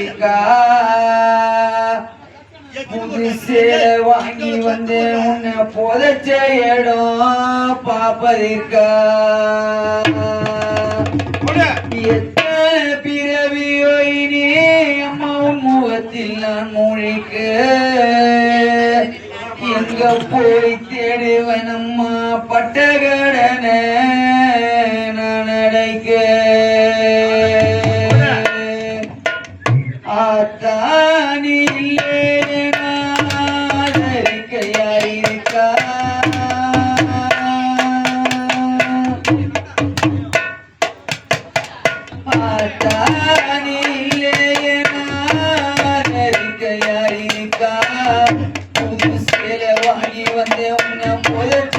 அம்பிகா புதுசேல வாங்கி வந்து உன்னை புதைச்ச இடம் பாப்பதற்கா எத்தனை பிறவியோ இனி அம்மாவும் முகத்தில் நான் மூழிக்க எங்க போய் தேடுவனம்மா பட்டகடனை. புது சேலை வாங்கி வந்தேன் உன்னை புதச்ச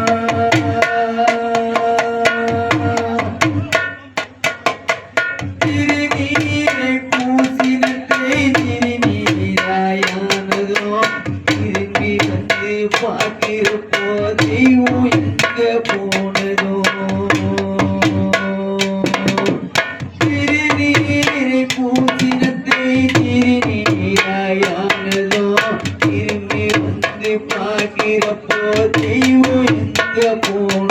Yapo, Yapo, Yapo, Yapo, Yapo,